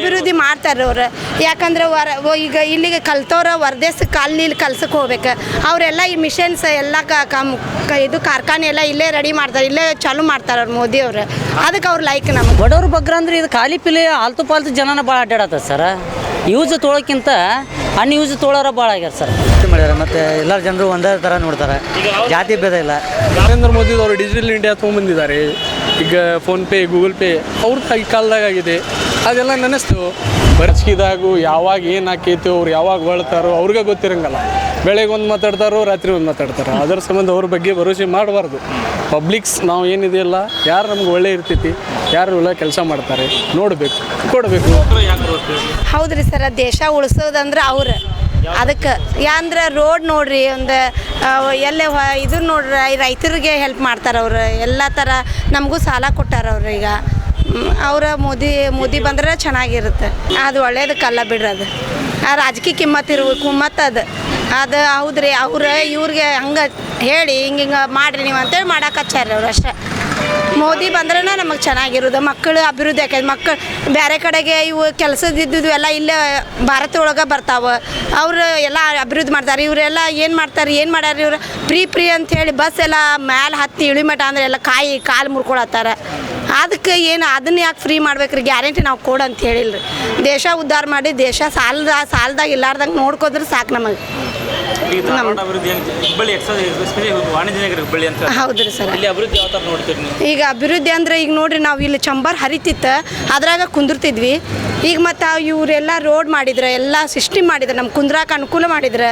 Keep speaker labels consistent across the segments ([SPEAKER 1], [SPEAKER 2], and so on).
[SPEAKER 1] ಅಭಿವೃದ್ಧಿ ಮಾಡ್ತಾರೆ ಅವ್ರು. ಯಾಕಂದ್ರೆ ವರ ಈಗ ಇಲ್ಲಿಗೆ ಕಲ್ತವ್ರ ಹೊರದೇಶಕ್ಕೆ ಅಲ್ಲಿ ಇಲ್ಲಿ ಕಲ್ಸಕ್ಕೆ ಹೋಗ್ಬೇಕು. ಅವರೆಲ್ಲ ಈ ಮಿಷನ್ಸ್ ಎಲ್ಲ ಕ ಕಮ್ ಕ- ಇದು ಕಾರ್ಖಾನೆ ಎಲ್ಲ ಇಲ್ಲೇ ರೆಡಿ ಮಾಡ್ತಾರೆ ಇಲ್ಲೇ ಚಾಲು ಮಾಡ್ತಾರೆ ಅವ್ರು ಮೋದಿ ಅವರು. ಅದಕ್ಕೆ ಅವ್ರು ಲೈಕ್ ನಮಗೆ.
[SPEAKER 2] ಬಡವ್ರ ಬಗ್ಗೆ ಅಂದ್ರೆ ಇದು ಖಾಲಿ ಪಿಲಿ ಆಲ್ತು ಪಾಲ್ತು ಜನನ ಭಾಳ ಅಡ್ಡಾಡತ್ತ ಸರ್. ಯೂಸ್ ತೊಳೋಕ್ಕಿಂತ ಅನ್ಯೂಸ್ ತೊಳೋರ ಭಾಳ ಆಗ್ಯಾರ ಸರ್.
[SPEAKER 3] ಮಾಡ್ಯಾರ ಮತ್ತೆ ಎಲ್ಲರೂ ಜನರು ಒಂದೇ ಥರ ನೋಡ್ತಾರೆ. ಜಾತಿ ಭೇದ ಇಲ್ಲ.
[SPEAKER 4] ನರೇಂದ್ರ ಮೋದಿ ಅವರು ಡಿಜಿಟಲ್ ಇಂಡಿಯಾ ತೊಗೊಂಡ್ಬಂದಿದ್ದಾರೆ ಈಗ ಫೋನ್ಪೇ ಗೂಗಲ್ ಪೇ ಅವ್ರ ಈ ಕಾಲದಾಗ ಆಗಿದೆ. ಅದೆಲ್ಲ ನೆನೆಸ್ತು. ಬರ್ಚಿದಾಗು ಯಾವಾಗ ಏನು ಹಾಕೈತಿ ಅವ್ರು ಯಾವಾಗ ಹೊಳ್ತಾರೋ ಅವ್ರಿಗೆ ಗೊತ್ತಿರಂಗಲ್ಲ. ಬೆಳಗ್ಗೆ ಒಂದು ಮಾತಾಡ್ತಾರೋ ರಾತ್ರಿ ಒಂದು ಮಾತಾಡ್ತಾರೋ. ಅದರ ಸಂಬಂಧ ಅವ್ರ ಬಗ್ಗೆ ಭರೋಸೆ ಮಾಡಬಾರ್ದು. ಪಬ್ಲಿಕ್ಸ್ ನಾವು ಏನಿದೆಯಲ್ಲ ಯಾರು ನಮ್ಗೆ ಒಳ್ಳೆ ಇರ್ತೈತಿ ಯಾರು ಒಳ್ಳೆ ಕೆಲಸ ಮಾಡ್ತಾರೆ ನೋಡಬೇಕು ಕೊಡಬೇಕು.
[SPEAKER 1] ಹೌದ್ರಿ ಸರ್ ದೇಶ ಉಳಿಸೋದಂದ್ರೆ ಅವ್ರು. ಅದಕ್ಕೆ ಯಾಂದ್ರೆ ರೋಡ್ ನೋಡ್ರಿ ಒಂದು ಎಲ್ಲೇ ಹೊ- ಇದು ನೋಡ್ರಿ ರೈತರಿಗೆ ಹೆಲ್ಪ್ ಮಾಡ್ತಾರೆ ಅವ್ರು ಎಲ್ಲ ಥರ ನಮಗೂ ಸಾಲ ಕೊಟ್ಟಾರ ಅವ್ರು ಈಗ. ಅವರ ಮೋದಿ ಮೋದಿ ಬಂದ್ರೆ ಚೆನ್ನಾಗಿರುತ್ತೆ. ಅದು ಒಳ್ಳೇದಕ್ಕಲ್ಲ ಬಿಡ್ರಿ ಅದು. ಆ ರಾಜಕೀಯ ಕಿಮ್ಮತ್ ಇರುವ ಮತ್ತು ಅದು. ಅದು ಹೌದ್ರಿ, ಅವ್ರು ಇವ್ರಿಗೆ ಹಂಗೆ ಹೇಳಿ, ಹಿಂಗೆ ಹಿಂಗೆ ಮಾಡಿರಿ ನೀವು ಅಂತೇಳಿ ಮಾಡಕ್ಕೆ ಹಚ್ಚಾರ ಅವ್ರು ಅಷ್ಟೇ. ಮೋದಿ ಬಂದ್ರೆ ನಮಗೆ ಚೆನ್ನಾಗಿರೋದು ಮಕ್ಕಳು ಅಭಿವೃದ್ಧಿ ಆಕೈತೆ ಮಕ್ಕಳು ಬೇರೆ ಕಡೆಗೆ ಇವು ಕೆಲಸದಿದ್ದು ಎಲ್ಲ ಇಲ್ಲೇ ಭಾರತ ಒಳಗೆ ಬರ್ತಾವೆ. ಅವರು ಎಲ್ಲ ಅಭಿವೃದ್ಧಿ ಮಾಡ್ತಾರೆ. ಇವರೆಲ್ಲ ಏನು ಮಾಡ್ತಾರೆ, ಏನು ಮಾಡ್ಯಾರ ಇವ್ರು? ಫ್ರೀ ಫ್ರೀ ಅಂತ ಹೇಳಿ ಬಸ್ ಎಲ್ಲ ಮ್ಯಾಲೆ ಹತ್ತಿ ಇಳಿಮಠ ಅಂದ್ರೆ ಎಲ್ಲ ಕಾಯಿ, ಕಾಲು ಮುರ್ಕೊಳತ್ತಾರ. ಅದಕ್ಕೆ ಏನು ಅದನ್ನ ಯಾಕೆ ಫ್ರೀ ಮಾಡ್ಬೇಕ್ರಿ? ಗ್ಯಾರಂಟಿ ನಾವು ಕೊಡು ಅಂತ ಹೇಳಿಲ್ರಿ. ದೇಶ ಉದ್ಧಾರ ಮಾಡಿ ದೇಶ ಸಾಲದ ಸಾಲದಾಗ ಇಲ್ಲಾರ್ದಂಗೆ ನೋಡ್ಕೋದ್ರೆ ಸಾಕು ನಮಗೆ. ಹೌದ್ರಿ ಸರ್. ಈಗ ಅಭಿವೃದ್ಧಿ ಅಂದ್ರೆ ಈಗ ನೋಡ್ರಿ ನಾವು ಇಲ್ಲಿ ಚಂಬರ್ ಹರಿತಿತ್ತು ಅದ್ರಾಗ ಕುಂದಿರ್ತಿದ್ವಿ. ಈಗ ಮತ್ತು ಇವರೆಲ್ಲ ರೋಡ್ ಮಾಡಿದ್ರೆ ಎಲ್ಲ ಸಿಸ್ಟಮ್ ಮಾಡಿದ್ರೆ ನಮ್ಗೆ ಕುಂದ್ರಾಕ ಅನುಕೂಲ ಮಾಡಿದ್ರೆ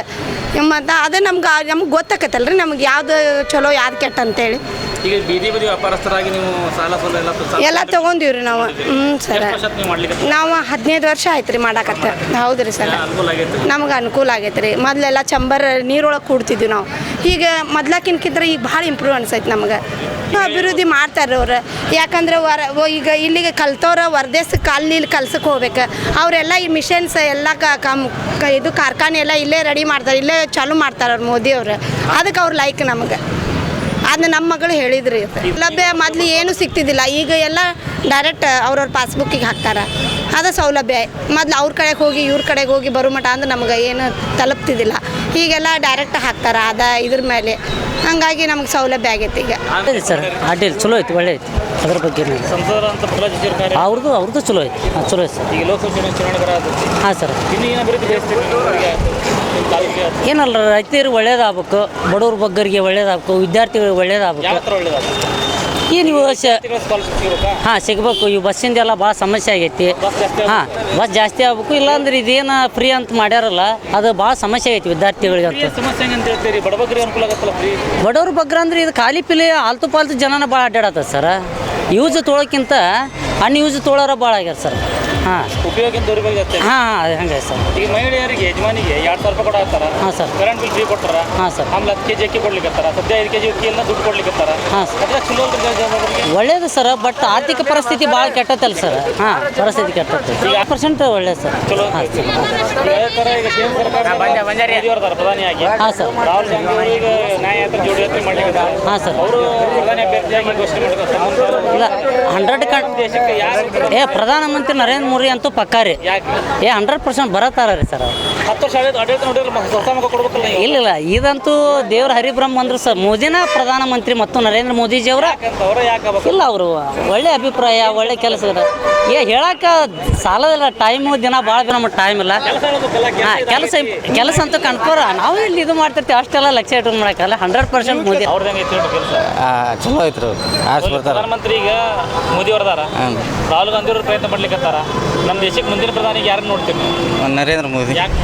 [SPEAKER 1] ಮತ್ತು ಅದೇ ನಮ್ಗೆ ನಮ್ಗೆ ಗೊತ್ತಾಕತ್ತಲ್ರಿ ನಮ್ಗೆ ಯಾವ್ದು ಚಲೋ ಯಾವ್ದು ಕೆಟ್ಟ ಅಂತೇಳಿ.
[SPEAKER 5] ಈಗ ಬೀದಿ ಬದಿ ವ್ಯಾಪಾರಸ್ಥರಾಗಿ ನೀವು ಸಾಲ ಸೋಲ ಎಲ್ಲ
[SPEAKER 1] ತೊಗೊಂಡಿವ್ರಿ ನಾವು. ಹ್ಞೂ ಸರ್
[SPEAKER 5] ಎಷ್ಟು ವರ್ಷ ನೀವು ಮಾಡ್ಲಿಕ್ಕೆ
[SPEAKER 1] ನಾವು ಹದಿನೈದು ವರ್ಷ ಆಯ್ತು ರೀ ಮಾಡಾಕತ್ತ. ಹೌದು ರೀ ಸರ್
[SPEAKER 5] ಅನುಕೂಲ ಆಗೈತೆ
[SPEAKER 1] ನಮ್ಗೆ ಅನುಕೂಲ ಆಗೈತೆ ರೀ ಮೊದಲೆಲ್ಲ ಚಂಬರ್ ನೀರೊಳಗೆ ಕೂಡ್ತಿದ್ವಿ ನಾವು. ಈಗ ಮೊದ್ಲಕ್ಕಿನ್ಕಿಂತ ಈಗ ಭಾಳ ಇಂಪ್ರೂವ್ ಅನ್ಸೈತೆ ನಮ್ಗೆ. ಅಭಿವೃದ್ಧಿ ಮಾಡ್ತಾರೆ ಅವ್ರು. ಯಾಕಂದ್ರೆ ವರ ಈಗ ಇಲ್ಲಿಗೆ ಕಲ್ತವ್ರ ಹೊರದೇಶಕ್ಕೆ ಅಲ್ಲಿ ಇಲ್ಲಿ ಕಲ್ಸಕ್ಕೆ ಹೋಗ್ಬೇಕು. ಅವರೆಲ್ಲ ಈ ಮಿಷನ್ಸ್ ಎಲ್ಲ ಕ ಕಮ್ ಕ- ಇದು ಕಾರ್ಖಾನೆ ಎಲ್ಲ ಇಲ್ಲೇ ರೆಡಿ ಮಾಡ್ತಾರೆ ಇಲ್ಲೇ ಚಾಲೂ ಮಾಡ್ತಾರೆ ಅವ್ರು ಮೋದಿ ಅವರು ಅದಕ್ಕೆ ಅವ್ರು ಲೈಕ್ ನಮ್ಗೆ. ಅದನ್ನ ನಮ್ಮ ಮಗಳು ಹೇಳಿದ್ರಿ. ಲಭ್ಯ ಮೊದ್ಲು ಏನು ಸಿಗ್ತಿದ್ದಿಲ್ಲ. ಈಗ ಎಲ್ಲ ಡೈರೆಕ್ಟ್ ಅವ್ರವ್ರ ಪಾಸ್ಬುಕ್ಕಿಗೆ ಹಾಕ್ತಾರೆ. ಅದು ಸೌಲಭ್ಯ. ಮೊದ್ಲು ಅವ್ರ ಕಡೆಗೆ ಹೋಗಿ ಇವ್ರ ಕಡೆಗೆ ಹೋಗಿ ಬರೋ ಮಟ ಅಂದ್ರೆ ನಮ್ಗೆ ಏನು ತಲುಪ್ತಿದ್ದಿಲ್ಲ. ಈಗೆಲ್ಲ ಡೈರೆಕ್ಟ್ ಹಾಕ್ತಾರೆ ಅದ ಇದ್ರ ಮೇಲೆ. ಹಂಗಾಗಿ ನಮ್ಗೆ ಸೌಲಭ್ಯ ಆಗೈತೆ ಈಗ.
[SPEAKER 2] ಅಡ್ಡಿಲ್ಲ ಸರ್ ಅಡ್ಡಿಲ್ಲ ಚಲೋ ಐತಿ ಒಳ್ಳೆ ಐತಿ. ಅದ್ರ ಬಗ್ಗೆ ಅವ್ರದ್ದು ಅವ್ರದ್ದು ಚಲೋ ಐತಿ. ಹಾಂ ಚಲೋ ಐತಿ ಸರ್.
[SPEAKER 5] ಈಗ ಲೋಕಸಭೆ ಚುನಾವಣೆ ಚುನಾವಣೆ ಬರತ್ತೆ
[SPEAKER 2] ಹಾಂ ಸರ್. ಏನಲ್ಲ ರೈತರು ಒಳ್ಳೇದಾಗಬೇಕು ಬಡವ್ರ ಬಗ್ಗರಿಗೆ ಒಳ್ಳೇದಾಗಬೇಕು ವಿದ್ಯಾರ್ಥಿಗಳಿಗೆ ಒಳ್ಳೇದಾಗಬೇಕು? ಏನು ಇವು
[SPEAKER 5] ಹಾ ಸಿಗ್ಬೇಕಾ.
[SPEAKER 2] ಹಾಂ ಸಿಗಬೇಕು ಇವು ಬಸ್ಸಿಂದ ಎಲ್ಲ ಭಾಳ ಸಮಸ್ಯೆ ಆಗೈತಿ. ಹಾಂ ಬಸ್ ಜಾಸ್ತಿ ಆಗ್ಬೇಕು. ಇಲ್ಲಾಂದ್ರೆ ಇದೇನು ಫ್ರೀ ಅಂತ ಮಾಡ್ಯಾರಲ್ಲ ಅದು ಭಾಳ ಸಮಸ್ಯೆ ಆಗೈತಿ ವಿದ್ಯಾರ್ಥಿಗಳಿಗೆ ಅಂತ ಬಡವ್ರ ಬಗ್ರ ಅಂದ್ರೆ ಇದು ಖಾಲಿ ಪಿಲಿ ಆಲ್ತು ಪಾಲ್ತು ಜನನ ಭಾಳ ಅಡ್ಡಾಡತ್ತ ಸರ್. ಯೂಸ್ ತೊಳೋಕ್ಕಿಂತ ಅನ್ಯೂಸ್ ತೊಳೋರ ಭಾಳ ಆಗ್ಯಾರ ಸರ್. ಹಾಂ.
[SPEAKER 5] ದುರುಪಯೋಗ ಜಾಸ್ತಿ.
[SPEAKER 2] ಹಾಂ ಹಾಂ ಹಂಗೆ ಸರ್.
[SPEAKER 5] ಈಗ ಮಹಿಳೆಯರಿಗೆ ಯಜಮಾನಿಗೆ ಎರಡು ಸಾವಿರ ರೂಪಾಯಿ
[SPEAKER 2] ಹಾಂ ಸರ್.
[SPEAKER 5] ಕರೆಂಟ್ ಬಿಲ್ ಫ್ರೀ ಕೊಡ್ತಾರ
[SPEAKER 2] ಹಾಂ ಸರ್.
[SPEAKER 5] ಆಮೇಲೆ ಹತ್ತು ಕೆ ಜಿ ಅಕ್ಕಿ ಕೊಡ್ಲಿಕ್ಕತ್ತಾರ ಸದ್ಯ ಐದು ಕೆ ಜಿ ಅಕ್ಕಿಯನ್ನ ದುಡ್ಡು ಕೊಡ್ಲಿಕ್ಕತ್ತಾರ
[SPEAKER 2] ಹಾಂ ಸರ್.
[SPEAKER 5] ಅದ್ರ ಚಲೋ
[SPEAKER 2] ಒಳ್ಳೇದು ಸರ್ ಬಟ್ ಆರ್ಥಿಕ ಪರಿಸ್ಥಿತಿ ಭಾಳ ಕೆಟ್ಟತ್ತಲ್ಲ ಸರ್. ಹಾಂ ಪರಿಸ್ಥಿತಿ ಕೆಟ್ಟತ್ತೆ ಈಗ ಪರ್ಸೆಂಟ್ ಒಳ್ಳೇದು ಸರ್.
[SPEAKER 5] ಚಲೋ
[SPEAKER 2] ಹಾಂ ಸರ್.
[SPEAKER 5] ಥರ ಈಗ ಕೇಂದ್ರ ಸರ್ಕಾರ ಮೋದಿಯವ್ರದಾರ ಪ್ರಧಾನಿಯಾಗಿ.
[SPEAKER 2] ಹಾಂ ಸರ್.
[SPEAKER 5] ರಾಹುಲ್ ಗಾಂಧಿ ಅವರು ಈಗ ನ್ಯಾಯಯಾತ್ರೆ ಜೋಡಿಯಾತ್ರೆ ಮಾಡ್ಲಿಕ್ಕೆ
[SPEAKER 2] ಹಾಂ ಸರ್.
[SPEAKER 5] ಅವರು ಪ್ರಧಾನಿ
[SPEAKER 2] ಇಲ್ಲ ಹಂಡ್ರೆಡ್ ಏ ಪ್ರಧಾನಮಂತ್ರಿ ನರೇಂದ್ರ ಮೋದಿ ಅಂತೂ ಪಕ್ಕಾ ರೀ. ಏ ಹಂಡ್ರೆಡ್ ಪರ್ಸೆಂಟ್ ಬರತ್ತಾರ ರೀ ಸರ್
[SPEAKER 5] ಹತ್ತು ವರ್ಷ ಆಡಳಿತ ಆಡಳಿತ ನೋಡಿದ್ರೆ ಮ- ಹೊಸ ಮುಖ ಕೊಡ್ಬೇಕಲ್ಲ ನೀವು?
[SPEAKER 2] ಇಲ್ಲ ಇಲ್ಲ. ಇದಂತೂ ದೇವ್ರ ಹರಿಬ್ರಹ್ಮ ಅಂದ್ರೆ ಸರ್ ಮೋದಿನ ಪ್ರಧಾನಮಂತ್ರಿ ಮತ್ತು ನರೇಂದ್ರ ಮೋದಿಜಿಯವರ
[SPEAKER 5] ಯಾಕಂತ ಅವರೇ ಯಾಕೆ ಆಗ್ಬೇಕು?
[SPEAKER 2] ಇಲ್ಲ ಅವರು ಒಳ್ಳೆ ಅಭಿಪ್ರಾಯ ಒಳ್ಳೆ ಕೆಲಸ ಏ ಹೇಳಕ್ಕ ಸಾಲದಿಲ್ಲ ಟೈಮು ದಿನ ಭಾಳ ನಮ್ಮ ಟೈಮ್ ಇಲ್ಲ.
[SPEAKER 5] ಕೆಲಸ ಹೇಳ್ಬೇಕಲ್ಲ,
[SPEAKER 2] ಹಾಂ
[SPEAKER 5] ಕೆಲಸ
[SPEAKER 2] ಕೆಲಸ ಕೆಲಸ ಅಂತೂ ಕನ್ಫರ್ ನಾವು ಇಲ್ಲಿ ಇದು ಮಾಡ್ತಿರ್ತೀವಿ ಅಷ್ಟೆಲ್ಲ ಲಕ್ಷ ಇಟ್ಟು ಮಾಡಕ್ಕಲ್ಲ ಹಂಡ್ರೆಡ್ ಪರ್ಸೆಂಟ್ ಮೋದಿ
[SPEAKER 5] ಅವ್ರದ್ದು ಹೆಂಗೆ ಐತೆ ಕೆಲಸ?
[SPEAKER 3] ಚಲೋ ಐತ್ರಿ ಅವ್ರು. ಆರ್ಸ್ ಬರ್ತಾರ.
[SPEAKER 5] ಪ್ರಧಾನಮಂತ್ರಿ ಈಗ ಮೋದಿ ಅವ್ರದಾರ. ರಾಹುಲ್ ಗಾಂಧಿ ಅವರು ಪ್ರಯತ್ನ ಮಾಡ್ಲಿಕ್ಕತ್ತಾರ ನಮ್ಮ ದೇಶಕ್ಕೆ ಮುಂದಿನ ಪ್ರಧಾನಿಗೆ ಯಾರು ನೋಡ್ತೀವಿ
[SPEAKER 3] ನರೇಂದ್ರ ಮೋದಿ.
[SPEAKER 5] ಯಾಕೆ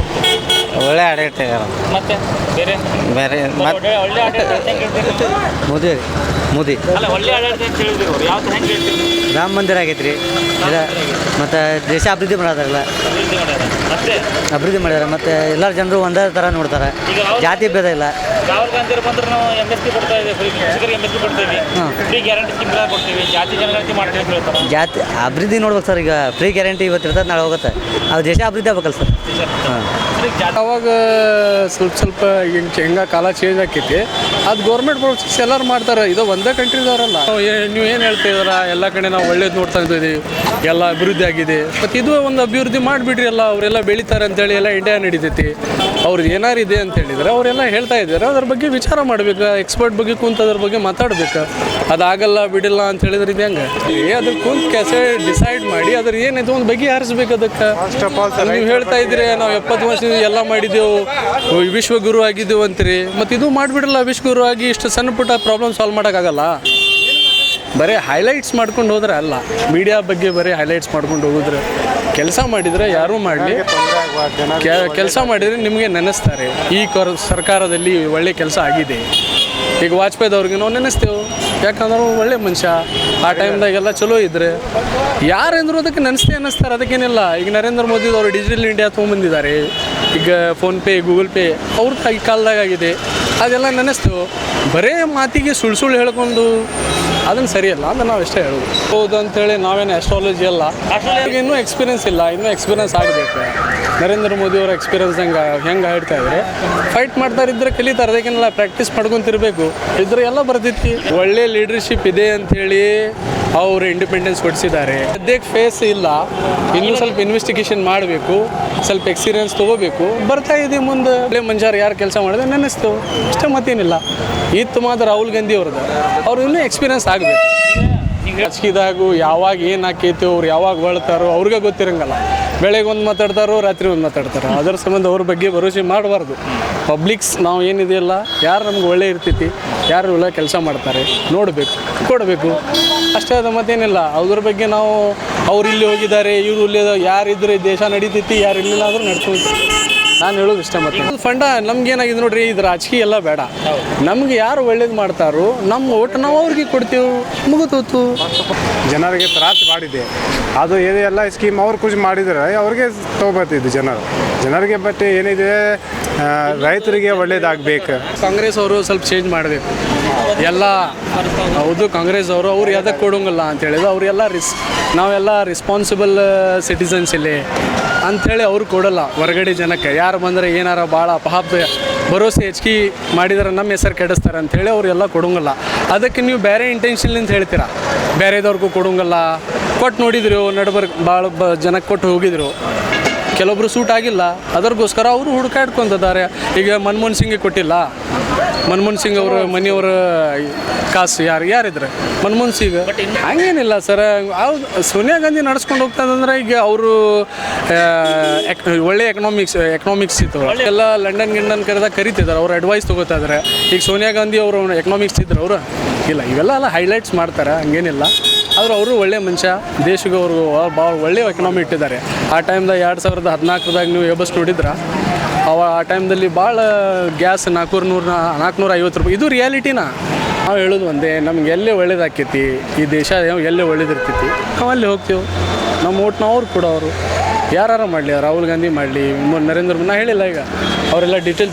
[SPEAKER 3] ಒಳ್ಳೆ ಆಡಳಿತ ಆಗ್ಯಾರ.
[SPEAKER 5] ಮತ್ತೆ ಬೇರೆ?
[SPEAKER 3] ಬೇರೆ
[SPEAKER 5] ಒಳ್ಳೆ ಒಳ್ಳೆ ಆಡಳಿತ ಅಂತ ಹೆಂಗೆ ಹೇಳ್ತೀರಿ? ನೀವು?
[SPEAKER 3] ಮೋದಿ ಮೋದಿ.
[SPEAKER 5] ಅಲ್ಲ ಒಳ್ಳೆ ಆಡಳಿತ ಅಂತ ಹೇಳಿದ್ರು ಅವ್ರು ಯಾವ್ದು ಹೆಂಗೆ ಹೇಳ್ತೀರಿ? ನೀವು?
[SPEAKER 3] ರಾಮ ಮಂದಿರ ಆಗೈತ್ರಿ. ಇದು ಮತ್ತು ದೇಶ ಅಭಿವೃದ್ಧಿ ಮಾಡಾರಲ್ಲ
[SPEAKER 5] ಅಭಿವೃದ್ಧಿ ಮಾಡ್ಯಾರ. ಮತ್ತೆ?
[SPEAKER 3] ಅಭಿವೃದ್ಧಿ ಮಾಡ್ಯಾರ. ಮತ್ತು ಎಲ್ಲರ ಜನರು ಒಂದೇ ಥರ ನೋಡ್ತಾರೆ. ಜಾತಿ ಭೇದ ಇಲ್ಲ.
[SPEAKER 5] ರಾಹುಲ್ ಗಾಂಧಿ ಅವ್ರು ಬಂದ್ರೆ ನಾವು ಎಂ ಎಸ್ ಪಿ ಕೊಡ್ತಾ ಇದ್ದೀವಿ ಫ್ರೀ ಕೃಷಿಕರಿಗೆ ಎಂ ಎಸ್ ಪಿ ಕೊಡ್ತೀವಿ ಫ್ರೀ ಗ್ಯಾರಂಟಿ ಸ್ಕೀಮ್ ಕೊಡ್ತೀವಿ. ಜಾತಿ ಜನಗಣತಿ ಮಾಡ್ತೀವಿ ಅಂತ ಹೇಳ್ತಾರೆ.
[SPEAKER 3] ಜಾತಿ ಅಭಿವೃದ್ಧಿ ನೋಡ್ಬೇಕು ಸರ್ ಈಗ. ಫ್ರೀ ಗ್ಯಾರಂಟಿ ಇವತ್ತು ಇರ್ತದೆ ನಾಳೆ ಹೋಗುತ್ತೆ. ಅದು ದೇಶ ಅಭಿವೃದ್ಧಿ ಆಗ್ಬೇಕಲ್ಲ ಸರ್. ಹಾಂ.
[SPEAKER 4] ಅವಾಗ ಸ್ವಲ್ಪ ಸ್ವಲ್ಪ ಹಿಂಗೆ ಹೆಂಗ ಕಾಲ ಚೇಂಜ್ ಆಕೈತಿ. ಅದು ಗೌರ್ಮೆಂಟ್ ಪ್ರೋಸೆಸ್ ಎಲ್ಲರೂ ಮಾಡ್ತಾರೆ. ಇದು ಒಂದೇ ಕಂಟ್ರಿದವರಲ್ಲ ನೀವು ಏನು ಹೇಳ್ತಾ ಇದಾರ ಎಲ್ಲ ಕಡೆ ನಾವು ಒಳ್ಳೇದು ನೋಡ್ತಾ ಇದ್ದೀವಿ. ಎಲ್ಲ ಅಭಿವೃದ್ಧಿ ಆಗಿದೆ. ಮತ್ತು ಇದು ಒಂದು ಅಭಿವೃದ್ಧಿ ಮಾಡಿಬಿಡ್ರಿ ಎಲ್ಲ ಅವರೆಲ್ಲ ಬೆಳಿತಾರೆ ಅಂತೇಳಿ ಎಲ್ಲ ಇಂಡಿಯಾ ನಡೀತೈತಿ. ಅವ್ರದ್ದು ಏನಾರು ಇದೆ ಅಂತ ಹೇಳಿದರೆ ಅವರೆಲ್ಲ ಹೇಳ್ತಾ ಇದ್ದಾರೆ. ಅದ್ರ ಬಗ್ಗೆ ವಿಚಾರ ಮಾಡ್ಬೇಕು ಎಕ್ಸ್ಪರ್ಟ್ ಬಗ್ಗೆ ಕುಂತ ಅದ್ರ ಬಗ್ಗೆ ಮಾತಾಡ್ಬೇಕು. ಅದಾಗಲ್ಲ ಬಿಡಿಲ್ಲ ಅಂತ ಹೇಳಿದ್ರೆ ಇದು ಹೆಂಗೆ? ಏ ಅದ್ರ ಕುಂತ ಕೆಸೆ ಡಿಸೈಡ್ ಮಾಡಿ ಅದ್ರ ಏನಿದೆ ಒಂದು ಬಗ್ಗೆ ಹರಿಸ್ಬೇಕು ಅದಕ್ಕೆ? ನೀವು ಹೇಳ್ತಾ ಇದ್ರಿ ನಾವು ಎಪ್ಪತ್ತು ವರ್ಷದಿಂದ ಎಲ್ಲ ಮಾಡಿದ್ದೆವು ವಿಶ್ವಗುರು ಆಗಿದ್ದೆವು ಅಂತೀರಿ. ಮತ್ತು ಇದು ಮಾಡಿಬಿಡಲ್ಲ ವಿಶ್ವಗುರು ಆಗಿ ಇಷ್ಟು ಸಣ್ಣ ಪುಟ್ಟ ಪ್ರಾಬ್ಲಮ್ ಸಾಲ್ವ್ ಮಾಡೋಕ್ಕಾಗಲ್ಲ ಬರೀ ಹೈಲೈಟ್ಸ್ ಮಾಡ್ಕೊಂಡು ಹೋದ್ರೆ ಅಲ್ಲ. ಮೀಡಿಯಾ ಬಗ್ಗೆ ಬರೀ ಹೈಲೈಟ್ಸ್ ಮಾಡ್ಕೊಂಡು ಹೋಗಿದ್ರೆ ಕೆಲಸ ಮಾಡಿದರೆ ಯಾರೂ ಮಾಡಲಿ. ಕೆಲಸ ಮಾಡಿದರೆ ನಿಮಗೆ ನೆನೆಸ್ತಾರೆ. ಈ ಕೊರ ಸರ್ಕಾರದಲ್ಲಿ ಒಳ್ಳೆ ಕೆಲಸ ಆಗಿದೆ. ಈಗ ವಾಜಪೇಯಿದವ್ರಿಗೆ ನಾವು ನೆನೆಸ್ತೇವೆ. ಯಾಕಂದ್ರೆ ಅವ್ರು ಒಳ್ಳೆ ಮನುಷ್ಯ. ಆ ಟೈಮ್ದಾಗೆಲ್ಲ ಚಲೋ ಇದ್ರೆ ಯಾರೆಂದ್ರು ಅದಕ್ಕೆ ನೆನೆಸ್ತೇ ಅನ್ನಿಸ್ತಾರೆ ಅದಕ್ಕೇನಿಲ್ಲ. ಈಗ ನರೇಂದ್ರ ಮೋದಿ ಅವರು ಡಿಜಿಟಲ್ ಇಂಡಿಯಾ ತೊಗೊಂಬಂದಿದ್ದಾರೆ. ಈಗ ಫೋನ್ಪೇ ಗೂಗಲ್ ಪೇ ಅವ್ರದ್ದು ಈ ಕಾಲದಾಗ ಆಗಿದೆ. ಅದೆಲ್ಲ ನೆನೆಸ್ತೇವೆ. ಬರೇ ಮಾತಿಗೆ ಸುಳ್ಳು ಸುಳ್ಳು ಹೇಳ್ಕೊಂಡು ಅದನ್ನು ಸರಿಯಲ್ಲ ಅಂತ ನಾವು ಇಷ್ಟೇ ಹೇಳೋದು ಹೌದು ಅಂತೇಳಿ ನಾವೇನು ಅಸ್ಟ್ರಾಲಜಿ ಅಲ್ಲ. ಅಸ್ಟ್ರಾಲಜಿ ಇನ್ನೂ ಎಕ್ಸ್ಪೀರಿಯನ್ಸ್ ಇಲ್ಲ, ಇನ್ನೂ ಎಕ್ಸ್ಪೀರಿಯನ್ಸ್ ಆಗಬೇಕು. ನರೇಂದ್ರ ಮೋದಿ ಅವರ ಎಕ್ಸ್ಪೀರಿಯನ್ಸ್ ಹೆಂಗೆ ಹೆಂಗೆ ಹೇಳ್ತಾ ಇದ್ರೆ ಫೈಟ್ ಮಾಡ್ತಾ ಇದ್ರೆ ಕಲಿತಾರೆ, ಅದಕ್ಕೆಲ್ಲ ಪ್ರಾಕ್ಟೀಸ್ ಮಾಡ್ಕೊಂತಿರ್ಬೇಕು. ಇದ್ರೆ ಎಲ್ಲ ಬರ್ತೈತಿ ಒಳ್ಳೆ ಲೀಡರ್ಶಿಪ್ ಇದೆ ಅಂಥೇಳಿ ಅವರು ಇಂಡಿಪೆಂಡೆನ್ಸ್ ಕೊಡಿಸಿದ್ದಾರೆ. ಸದ್ಯಕ್ಕೆ ಫೇಸ್ ಇಲ್ಲ. ಇನ್ನೂ ಸ್ವಲ್ಪ ಇನ್ವೆಸ್ಟಿಗೇಷನ್ ಮಾಡಬೇಕು. ಸ್ವಲ್ಪ ಎಕ್ಸ್ಪೀರಿಯನ್ಸ್ ತೊಗೋಬೇಕು. ಬರ್ತಾ ಇದೆ ಮುಂದೆ. ಒಳ್ಳೆ ಮನುಷ್ಯರು ಯಾರು ಕೆಲಸ ಮಾಡಿದ್ರೆ ನೆನೆಸ್ತು. ಇಷ್ಟ ಮತ್ತೇನಿಲ್ಲ. ಇತ್ತು ಮಾತ್ರ ರಾಹುಲ್ ಗಾಂಧಿ ಅವ್ರದ್ದು. ಅವ್ರು ಇನ್ನೂ ಎಕ್ಸ್ಪೀರಿಯನ್ಸ್ ಆಗಬೇಕು. ಹಚ್ಕಿದಾಗು ಯಾವಾಗ ಏನು ಹಾಕೈತಿ ಅವ್ರು ಯಾವಾಗ ಬಳ್ತಾರೋ ಅವ್ರಿಗೆ ಗೊತ್ತಿರಂಗಲ್ಲ. ಬೆಳಗ್ಗೆ ಒಂದು ಮಾತಾಡ್ತಾರೋ ರಾತ್ರಿ ಒಂದು ಮಾತಾಡ್ತಾರೋ. ಅದರ ಸಂಬಂಧ ಅವ್ರ ಬಗ್ಗೆ ಭರೋಸೆ ಮಾಡಬಾರ್ದು. ಪಬ್ಲಿಕ್ಸ್ ನಾವು ಏನಿದೆಯಲ್ಲ ಯಾರು ನಮ್ಗೆ ಒಳ್ಳೆ ಇರ್ತೈತಿ, ಯಾರು ಒಳ್ಳೆ ಕೆಲಸ ಮಾಡ್ತಾರೆ ನೋಡಬೇಕು, ಕೊಡಬೇಕು. ಅಷ್ಟೇ ಅದು ಮತ್ತೇನಿಲ್ಲ ಅದ್ರ ಬಗ್ಗೆ ನಾವು ಅವ್ರು ಇಲ್ಲಿ ಹೋಗಿದ್ದಾರೆ, ಇವ್ರು ಇಲ್ಲಿ ಯಾರಿದ್ರೆ ದೇಶ ನಡೀತೈತಿ, ಯಾರು ಇಲ್ಲಿಲ್ಲ ಆದರೂ ನಡ್ಕೊಳ್ತೀವಿ ನಾನು ಹೇಳೋದು ಇಷ್ಟ ಮಾಡ್ತೀನಿ ಫಂಡ ನಮ್ಗೆ ಏನಾಗಿದೆ ನೋಡ್ರಿ ಇದು ರಾಜಕೀಯ ಎಲ್ಲ ಬೇಡ. ನಮ್ಗೆ ಯಾರು ಒಳ್ಳೇದು ಮಾಡ್ತಾರೋ ನಮ್ಮ ಓಟ್ ನಾವು ಅವ್ರಿಗೆ ಕೊಡ್ತೀವಿ. ಮುಗಿದೋತು
[SPEAKER 6] ಜನರಿಗೆ ತ್ರಾಸ ಮಾಡಿದೆ ಅದು ಏನೆಲ್ಲ ಸ್ಕೀಮ್ ಅವ್ರು ಖುಷಿ ಮಾಡಿದರೆ ಅವ್ರಿಗೆ ತಗೋಬರ್ತಿದ್ದು ಜನರು. ಜನರಿಗೆ ಬಟ್ ಏನಿದೆ ರೈತರಿಗೆ ಒಳ್ಳೇದಾಗಬೇಕು.
[SPEAKER 4] ಕಾಂಗ್ರೆಸ್ ಅವರು ಸ್ವಲ್ಪ ಚೇಂಜ್ ಮಾಡಬೇಕು. ಎಲ್ಲ ಹೌದು, ಕಾಂಗ್ರೆಸ್ ಅವರು, ಅವ್ರು ಎದಕ್ಕೆ ಕೊಡೋಂಗಿಲ್ಲ ಅಂತ ಹೇಳಿದ್ರು. ಅವರೆಲ್ಲ ರಿಸ್, ನಾವೆಲ್ಲ ರಿಸ್ಪಾನ್ಸಿಬಲ್ ಸಿಟಿಸನ್ಸ್ ಇಲ್ಲಿ. ಅಂಥೇಳಿ ಅವ್ರು ಕೊಡಲ್ಲ ಹೊರಗಡೆ ಜನಕ್ಕೆ. ಯಾರು ಬಂದರೆ ಏನಾರ ಭಾಳ ಪಾಪ ಭರೋಸೆ ಹೆಚ್ಚಿಗೆ ಮಾಡಿದ್ರೆ ನಮ್ಮ ಹೆಸರು ಕೆಡಿಸ್ತಾರೆ ಅಂಥೇಳಿ ಅವರೆಲ್ಲ ಕೊಡೋಂಗಿಲ್ಲ. ಅದಕ್ಕೆ ನೀವು ಬೇರೆ ಇಂಟೆನ್ಷನ್ಲಿಂದ ಹೇಳ್ತೀರಾ? ಬೇರೆದವ್ರಿಗೂ ಕೊಡೋಂಗಲ್ಲ. ಕೊಟ್ಟು ನೋಡಿದ್ರು ನಡ್ಬರ್ಕ್ ಭಾಳ ಜನಕ್ಕೆ ಕೊಟ್ಟು ಹೋಗಿದ್ರು. ಕೆಲವೊಬ್ರು ಸೂಟ್ ಆಗಿಲ್ಲ. ಅದರಗೋಸ್ಕರ ಅವರು ಹುಡುಕಾಡ್ಕೊಂತಿದ್ದಾರೆ. ಈಗ ಮನಮೋಹನ್ ಸಿಂಗ್ಗೆ ಕೊಟ್ಟಿಲ್ಲ. ಮನಮೋಹನ್ ಸಿಂಗ್ ಅವರು ಮನೆಯವರ ಕಾಸು ಯಾರು, ಯಾರಿದ್ರೆ? ಮನಮೋಹನ್ ಸಿಂಗ್. ಹಂಗೇನಿಲ್ಲ ಸರ್. ಸೋನಿಯಾ ಗಾಂಧಿ ನಡ್ಸ್ಕೊಂಡು ಹೋಗ್ತದಂದ್ರೆ ಈಗ ಅವರು ಒಳ್ಳೆ ಎಕನಾಮಿಕ್ಸ್ ಎಕನಾಮಿಕ್ಸ್ ಇತ್ತು. ಎಲ್ಲ ಲಂಡನ್ ಗಿಂಡನ್ ಕರೆದಾಗ ಕರಿತಿದ್ದಾರೆ. ಅವ್ರು ಅಡ್ವೈಸ್ ತೊಗೋತಾ ಇದ್ದಾರೆ ಈಗ ಸೋನಿಯಾ ಗಾಂಧಿ ಅವರು ಎಕನಾಮಿಕ್ಸ್ ಇದ್ರು ಅವರು? ಇಲ್ಲ, ಇವೆಲ್ಲ ಎಲ್ಲ ಹೈಲೈಟ್ಸ್ ಮಾಡ್ತಾರೆ. ಹಂಗೇನಿಲ್ಲ. ಆದ್ರೆ ಅವರು ಒಳ್ಳೆ ಮನುಷ್ಯ. ದೇಶಕ್ಕೆ ಅವರು ಭಾಳ ಒಳ್ಳೆ ಎಕನಾಮಿ ಇಟ್ಟಿದ್ದಾರೆ. ಆ ಟೈಮ್ದಾಗ ಎರಡು ಸಾವಿರದ ಹದಿನಾಲ್ಕರದಾಗ ನೀವು ಎಬಸ್ ನೋಡಿದ್ರ? ಅವ ಆ ಟೈಮ್ದಲ್ಲಿ ಭಾಳ ಗ್ಯಾಸ್ ನಾಲ್ಕೂರು ನೂರ ನಾಲ್ಕುನೂರ ಐವತ್ತು ರೂಪಾಯಿ. ಇದು ರಿಯಾಲಿಟಿನ ನಾವು ಹೇಳೋದು ಒಂದೇ, ನಮ್ಗೆ ಎಲ್ಲೇ ಒಳ್ಳೇದಾಕೈತಿ? ಈ ದೇಶ ಎಲ್ಲೇ ಒಳ್ಳೇದಿರ್ತೈತಿ? ನಾವು ಅಲ್ಲಿ ಹೋಗ್ತೀವಿ. ನಮ್ಮ ಓಟ್ ಅವ್ರು. ಕೊಡೋರು ಯಾರು ಮಾಡಲಿ ರಾಹುಲ್ ಗಾಂಧಿ ಮಾಡಲಿ ನರೇಂದ್ರ ಮೋದಿ ನಾ ಹೇಳಿಲ್ಲ ಈಗ. ಅವರೆಲ್ಲ ಡಿಟೇಲ್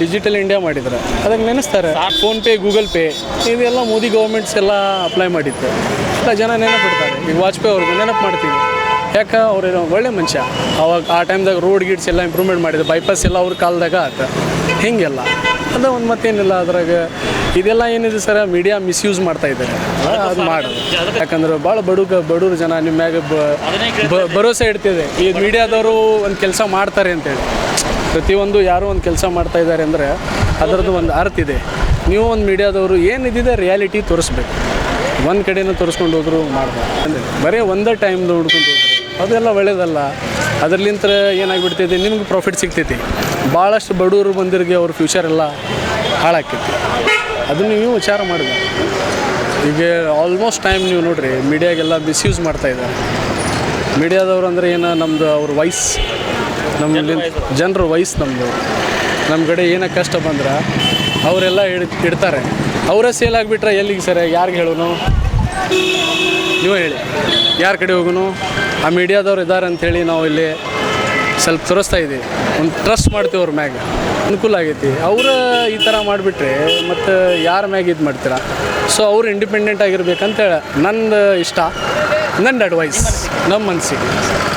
[SPEAKER 4] ಡಿಜಿಟಲ್ ಇಂಡಿಯಾ ಮಾಡಿದ್ರು. ಅದಕ್ಕೆ ನೆನೆಸ್ತಾರೆ. ಫೋನ್ಪೇ ಗೂಗಲ್ ಪೇ ಇದೆಲ್ಲ ಮೋದಿ ಗೌರ್ಮೆಂಟ್ಸ್ ಎಲ್ಲ ಅಪ್ಲೈ ಮಾಡಿತ್ತು ಎಲ್ಲ ಜನ ನೆನಪಿಡ್ತಾರೆ. ಈಗ ವಾಜಪೇಯಿ ಅವ್ರಿಗೆ ನೆನಪು ಮಾಡ್ತೀವಿ ಯಾಕೆ ಅವ್ರು ಒಳ್ಳೆ ಮನುಷ್ಯ. ಅವಾಗ ಆ ಟೈಮ್ದಾಗ ರೋಡ್ ಗೀಡ್ಸ್ ಎಲ್ಲ ಇಂಪ್ರೂವ್ಮೆಂಟ್ ಮಾಡಿದ್ರು ಬೈಪಾಸ್ ಎಲ್ಲ ಅವ್ರ ಕಾಲದಾಗ ಆತ. ಹಿಂಗೆಲ್ಲ. ಅದ ಒಂದು ಮತ್ತೇನಿಲ್ಲ ಅದ್ರಾಗ. ಇದೆಲ್ಲ ಏನಿದೆ ಸರ್ ಮೀಡಿಯಾ ಮಿಸ್ಯೂಸ್ ಮಾಡ್ತಾ ಇದ್ದಾರೆ. ಅದು ಮಾಡೋದು. ಯಾಕಂದ್ರೆ ಭಾಳ ಬಡುಗ ಬಡೂರು ಜನ ನಿಮ್ಮ ಮ್ಯಾಗ ಭರೋಸೆ ಇಡ್ತಿದೆ. ಈ ಮೀಡಿಯಾದವರು ಒಂದು ಕೆಲಸ ಮಾಡ್ತಾರೆ ಅಂತೇಳಿ. ಪ್ರತಿಯೊಂದು ಯಾರು ಒಂದು ಕೆಲಸ ಮಾಡ್ತಾ ಇದ್ದಾರೆ ಅಂದರೆ ಅದರದ್ದು ಒಂದು ಅರ್ಥ ಇದೆ. ನೀವು ಒಂದು ಮೀಡಿಯಾದವರು ಏನಿದೆ ರಿಯಾಲಿಟಿ ತೋರಿಸ್ಬೇಕು. ಒಂದು ಕಡೆನೂ ತೋರಿಸ್ಕೊಂಡು ಹೋದ್ರು ಮಾಡ್ಬೋದು. ಅಂದರೆ ಬರೀ ಒಂದೇ ಟೈಮ್ದು ಹುಡ್ಕೊಂಡು ಹೋದ್ರೆ. ಅದೆಲ್ಲ ಒಳ್ಳೇದಲ್ಲ. ಅದರ್ಲಿಂತ ಏನಾಗ್ಬಿಡ್ತೈತಿ ನಿಮ್ಗೆ ಪ್ರಾಫಿಟ್ ಸಿಗ್ತೈತಿ. ಭಾಳಷ್ಟು ಬಡವರು ಬಂದಿರಿಗೆ ಅವ್ರ ಫ್ಯೂಚರ್ ಎಲ್ಲ ಹಾಳಾಕೈತಿ. ಅದನ್ನು ನೀವು ವಿಚಾರ ಮಾಡಿದೆ. ಈಗ ಆಲ್ಮೋಸ್ಟ್ ಟೈಮ್ ನೀವು ನೋಡಿರಿ ಮೀಡಿಯಾಗೆಲ್ಲ ಮಿಸ್ಯೂಸ್ ಮಾಡ್ತಾ ಇದ್ದಾರೆ. ಮೀಡಿಯಾದವ್ರು ಅಂದರೆ ಏನು ನಮ್ಮದು ಅವ್ರ ವಯಸ್ಸು ನಮ್ಮಲ್ಲಿ ಜನರ ವಯಸ್ಸು ನಮ್ಮದು ನಮ್ಮ ಕಡೆ ಏನೋ ಕಷ್ಟ ಬಂದ್ರೆ ಅವರೆಲ್ಲ ಇಡ್ ಇಡ್ತಾರೆ. ಅವರೇ ಸೇಲ್ ಆಗಿಬಿಟ್ರೆ ಎಲ್ಲಿಗೆ ಸರ್ ಯಾರಿಗೆ ಹೇಳೋನು? ನೀವು ಹೇಳಿ. ಯಾರ ಕಡೆ ಹೋಗೋನು? ಆ ಮೀಡಿಯಾದವ್ರು ಇದ್ದಾರೆ ಅಂಥೇಳಿ ನಾವು ಇಲ್ಲಿ ಸ್ವಲ್ಪ ತೋರಿಸ್ತಾ ಇದ್ದೀವಿ. ಒಂದು ಟ್ರಸ್ಟ್ ಮಾಡ್ತೀವಿ ಅವ್ರ ಮ್ಯಾಗ. ಅನುಕೂಲ ಆಗೈತಿ. ಅವರು ಈ ಥರ ಮಾಡಿಬಿಟ್ರೆ ಮತ್ತು ಯಾರ ಮ್ಯಾಗ ಇದು ಮಾಡ್ತೀರಾ? ಸೊ ಅವ್ರು ಇಂಡಿಪೆಂಡೆಂಟ್ ಆಗಿರ್ಬೇಕಂತ ನಂದು ಇಷ್ಟ. ನನ್ನ ಅಡ್ವೈಸ್ ನಮ್ಮ ಮನಸ್ಸಿಗೆ